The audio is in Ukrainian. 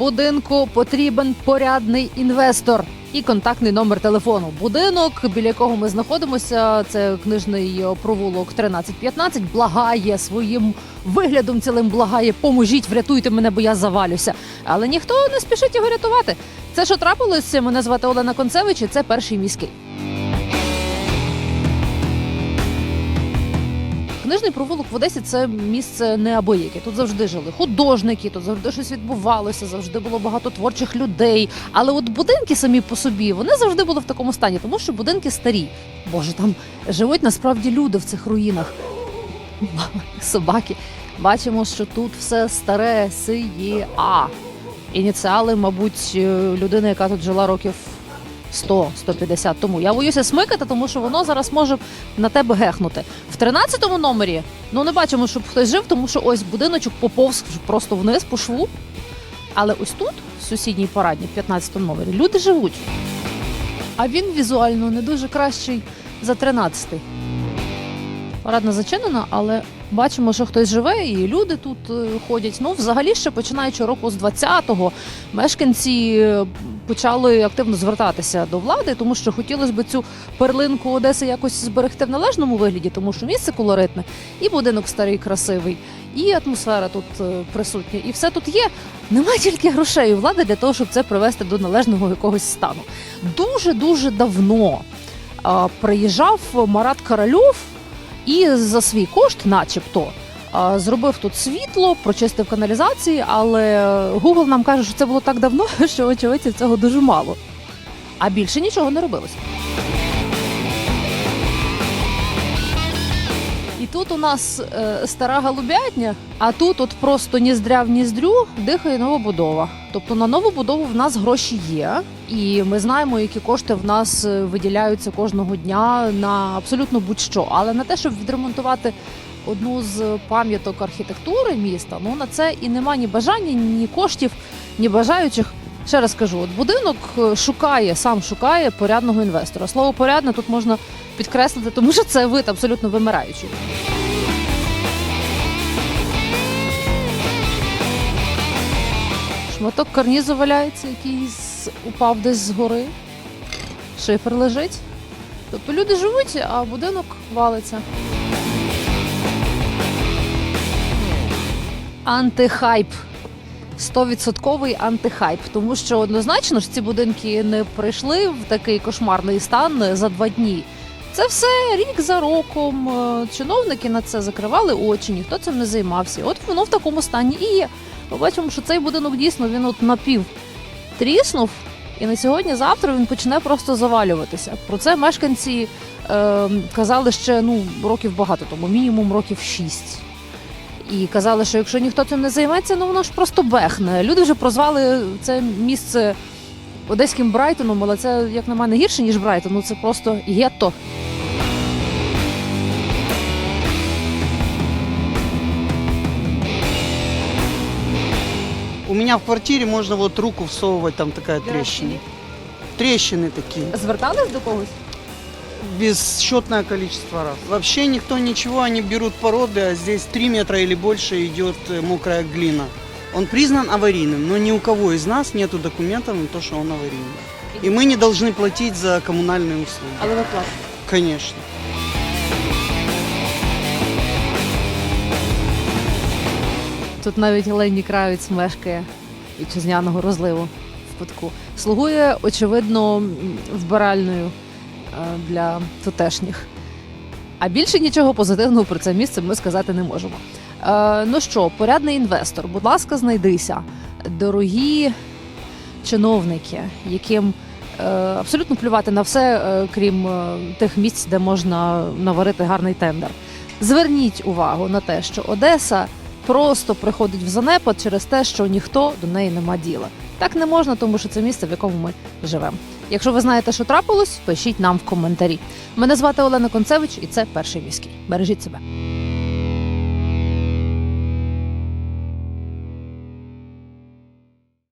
Будинку потрібен порядний інвестор і контактний номер телефону. Будинок, біля якого ми знаходимося, це книжний провулок 1315, благає своїм виглядом цілим благає. Поможіть, врятуйте мене, бо я завалюся. Але ніхто не спішить його рятувати. Це що трапилося? Мене звати Олена Концевич, і це перший міський. Книжний провулок в Одесі це місце неабияке. Тут завжди жили художники, тут завжди щось відбувалося, завжди було багато творчих людей. Але от будинки самі по собі вони завжди були в такому стані, тому що будинки старі. Боже, там живуть насправді люди в цих руїнах. Собаки. Бачимо, що тут все старе СІА. Ініціали, мабуть, е, людини, яка тут жила років 100-150 тому. Я боюся смикати, тому що воно зараз може на тебе гехнути. В 13-му номері ну не бачимо, щоб хтось жив, тому що ось будиночок поповз просто вниз по шву. Але ось тут, в сусідній парадні, в 15-му номері, люди живуть. А він візуально не дуже кращий за 13-й. Парадна зачинена, але бачимо, що хтось живе, і люди тут е, ходять. Ну, взагалі, ще починаючи року з 20-го, мешканці е, почали активно звертатися до влади, тому що хотілося б цю перлинку Одеси якось зберегти в належному вигляді, тому що місце колоритне, і будинок старий, красивий, і атмосфера тут е, присутня, і все тут є. Немає тільки грошей у влади для того, щоб це привести до належного якогось стану. Дуже дуже давно а, приїжджав Марат Каральов і за свій кошт, начебто. Зробив тут світло, прочистив каналізації, але Google нам каже, що це було так давно, що очевидців цього дуже мало. А більше нічого не робилося. Тут у нас е, стара голубятня, а тут от просто ніздря в ніздрю дихає новобудова. Тобто на нову будову в нас гроші є, і ми знаємо, які кошти в нас е, виділяються кожного дня на абсолютно будь-що. Але на те, щоб відремонтувати одну з пам'яток архітектури міста, ну на це і нема ні бажання, ні коштів, ні бажаючих. Ще раз кажу, от будинок е, шукає, сам шукає порядного інвестора. Слово порядне тут можна підкреслити, тому що це вид абсолютно вимираючий. Шматок карнізу валяється, який упав десь з гори. Шифер лежить. Тобто люди живуть, а будинок валиться. Антихайп. Стовідсотковий антихайп, тому що однозначно ж ці будинки не прийшли в такий кошмарний стан за два дні. Це все рік за роком. Е, Чиновники на це закривали очі, ніхто цим не займався. От воно в такому стані і є. Ми бачимо, що цей будинок дійсно він от напів тріснув, і на сьогодні-завтра він почне просто завалюватися. Про це мешканці е, казали ще ну років багато тому, мінімум років шість. І казали, що якщо ніхто цим не займеться, ну воно ж просто бехне. Люди вже прозвали це місце одеським Брайтоном, але це, як на мене, гірше, ніж Брайтон. Ну це просто гетто. У меня в квартире можно вот руку всовывать, там такая трещина. Трещины такие. Звертались до когось? Бесчетное количество раз. Вообще никто ничего, они берут породы, а здесь 3 метра или больше идет э, мокрая глина. Он признан аварийным, но ни у кого из нас нету документов на то, что он аварийный. И мы не должны платить за коммунальные услуги. Але ви платите. Конечно. Тут навіть Лені Кравець мешкає вітчизняного розливу в кутку. Слугує, очевидно, м, вбиральною е, для тутешніх. А більше нічого позитивного про це місце ми сказати не можемо. Е, ну що, порядний інвестор, будь ласка, знайдися. Дорогі чиновники, яким е, абсолютно плювати на все, е, крім е, тих місць, де можна наварити гарний тендер. Зверніть увагу на те, що Одеса просто приходить в занепад через те, що ніхто до неї нема діла. Так не можна, тому що це місце, в якому ми живемо. Якщо ви знаєте, що трапилось, пишіть нам в коментарі. Мене звати Олена Концевич, і це перший міський. Бережіть себе.